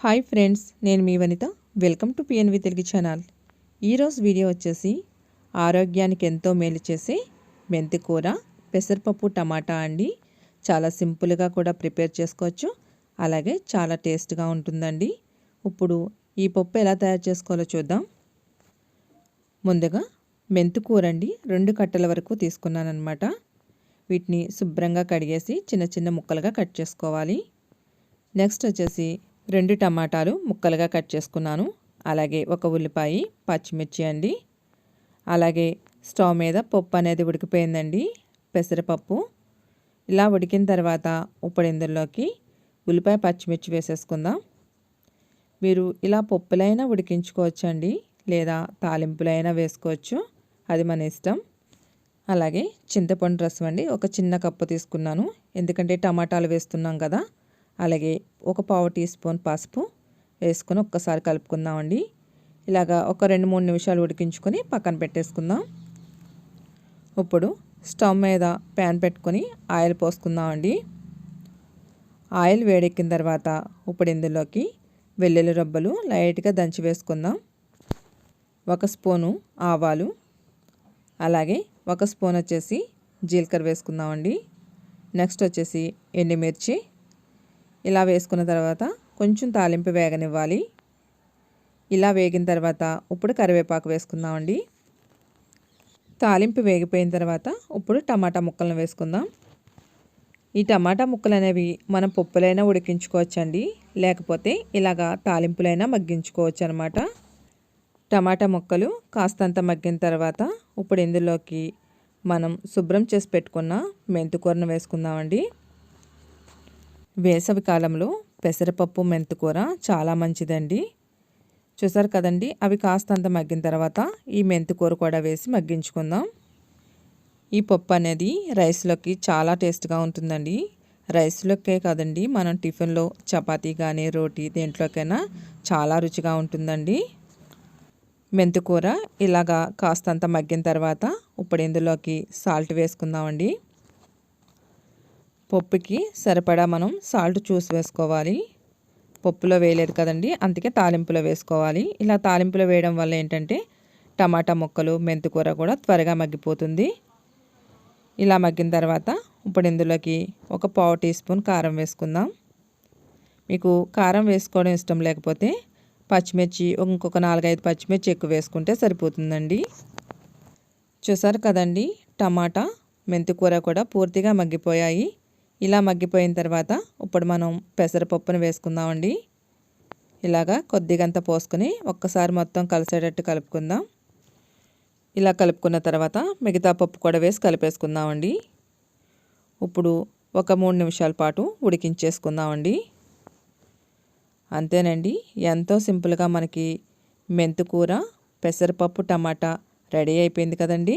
Hi friends నేను మీ వనిత. Welcome to P N V Telugu channel. ఈరోజు వీడియో వచ్చేసి ఆరోగ్యానికి ఎంతో మేలు చేసే మెంతి కూర పెసరపప్పు టమాటా అండి. చాలా సింపుల్గా కూడా ప్రిపేర్ చేసుకోవచ్చు. అలాగే చాలా టేస్ట్గా ఉంటుందండి. ఇప్పుడు ఈ పప్పు ఎలా తయారు చేసుకోవాలో చూద్దాం. ముందుగా మెంతి కూర అండి రెండు కట్టల వరకు తీసుకున్నాను అనమాట వీటిని శుభ్రంగా కడిగేసి చిన్న చిన్న ముక్కలుగా కట్ చేసుకోవాలి. నెక్స్ట్ వచ్చేసి రెండు టమాటాలు ముక్కలుగా కట్ చేసుకున్నాను. అలాగే ఒక ఉల్లిపాయ పచ్చిమిర్చి అండి. అలాగే స్టవ్ మీద పప్పు అనేది ఉడికిపోయిందండి. పెసరపప్పు. ఇలా ఉడికిన తర్వాత ఇప్పుడు ఇందులోకి ఉల్లిపాయ పచ్చిమిర్చి వేసేసుకుందాం. మీరు ఇలా పప్పులైనా ఉడికించుకోవచ్చండి. లేదా తాలింపులైనా వేసుకోవచ్చు. అది మన ఇష్టం. అలాగే చింతపండు రసం అండి. ఒక చిన్న కప్పు తీసుకున్నాను. ఎందుకంటే టమాటాలు వేస్తున్నాం కదా. అలాగే ఒక పావు టీ స్పూన్ పసుపు వేసుకొని ఒక్కసారి కలుపుకుందామండి. ఇలాగా ఒక రెండు మూడు నిమిషాలు ఉడికించుకొని పక్కన పెట్టేసుకుందాం. ఇప్పుడు స్టవ్ మీద ప్యాన్ పెట్టుకొని ఆయిల్ పోసుకుందామండి. ఆయిల్ వేడెక్కిన తర్వాత ఇప్పుడు ఇందులోకి వెల్లుల్లి రబ్బలు లైట్గా దంచి వేసుకుందాం. ఒక స్పూను ఆవాలు అలాగే ఒక స్పూన్ వచ్చేసి జీలకర్ర వేసుకుందామండి. నెక్స్ట్ వచ్చేసి ఎండుమిర్చి ఇలా వేసుకున్న తర్వాత కొంచెం తాలింపు వేగనివ్వాలి. ఇలా వేగిన తర్వాత ఇప్పుడు కరివేపాకు వేసుకుందామండి. తాలింపు వేగిపోయిన తర్వాత ఇప్పుడు టమాటా ముక్కలను వేసుకుందాం. ఈ టమాటా ముక్కలు అనేవి మనం పప్పులైనా ఉడికించుకోవచ్చండి. లేకపోతే ఇలాగా తాలింపులైనా మగ్గించుకోవచ్చు అనమాట టమాటా ముక్కలు కాస్తంత మగ్గిన తర్వాత ఇప్పుడు ఇందులోకి మనం శుభ్రం చేసి పెట్టుకున్న మెంతుకూరను వేసుకుందామండి. వేసవి కాలంలో పెసరపప్పు మెంతుకూర చాలా మంచిదండి. చూసారు కదండి? అవి కాస్తంత మగ్గిన తర్వాత ఈ మెంతుకూర కూడా వేసి మగ్గించుకుందాం. ఈ పప్పు అనేది రైస్లోకి చాలా టేస్ట్గా ఉంటుందండి. రైస్లోకే కాదండి మనం టిఫిన్లో చపాతీ కానీ రోటీ దేంట్లోకైనా చాలా రుచిగా ఉంటుందండి. మెంతుకూర ఇలాగా కాస్తంత మగ్గిన తర్వాత ఇప్పుడు ఇందులోకి సాల్ట్ వేసుకుందామండి. పప్పుకి సరిపడా మనం సాల్ట్ చూసి వేసుకోవాలి. పప్పులో వేయలేదు కదండి అందుకే తాలింపులో వేసుకోవాలి. ఇలా తాలింపులో వేయడం వల్ల ఏంటంటే టమాటా ముక్కలు మెంతికూర కూడా త్వరగా మగ్గిపోతుంది. ఇలా మగ్గిన తర్వాత ఇప్పుడు ఇందులోకి ఒక పావు టీ స్పూన్ కారం వేసుకుందాం. మీకు కారం వేసుకోవడం ఇష్టం లేకపోతే పచ్చిమిర్చి ఇంకొక నాలుగైదు పచ్చిమిర్చి ఎక్కువ వేసుకుంటే సరిపోతుందండి. చూసారు కదండి టమాటా మెంతికూర కూడా పూర్తిగా మగ్గిపోయాయి. ఇలా మగ్గిపోయిన తర్వాత ఇప్పుడు మనం పెసరపప్పును వేసుకుందామండి. ఇలాగా కొద్దిగంత పోసుకొని ఒక్కసారి మొత్తం కలిసేటట్టు కలుపుకుందాం. ఇలా కలుపుకున్న తర్వాత మిగతా పప్పు కూడా వేసి కలిపేసుకుందామండి. ఇప్పుడు ఒక మూడు నిమిషాల పాటు ఉడికించేసుకుందామండి. అంతేనండి ఎంతో సింపుల్గా మనకి మెంతుకూర పెసరపప్పు టమాటా రెడీ అయిపోయింది కదండి.